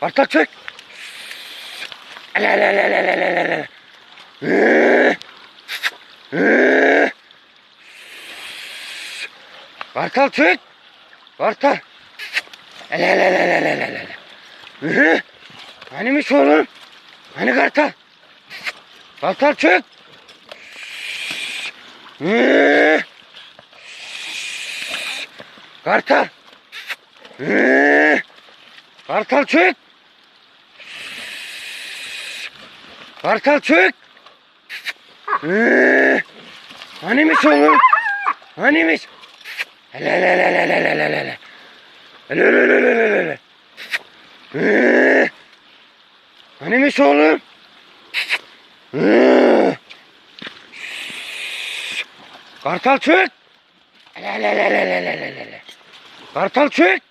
Kartal çök. Ele ele ele ele ele ele ele. Ele ele. Hı. Hanimiş oğlum? Hani kartal? Çök. Hı. Kartal. Kartal çök. Kartal çök. Hı. Hanimiş oğlum? Hanimiş? Hele hele hele hele hele hele hele. Hele hele hele hele hele. Hı. Hanimiş oğlum? Hı. Kartal çök. Hele hele hele hele hele hele. Kartal çök.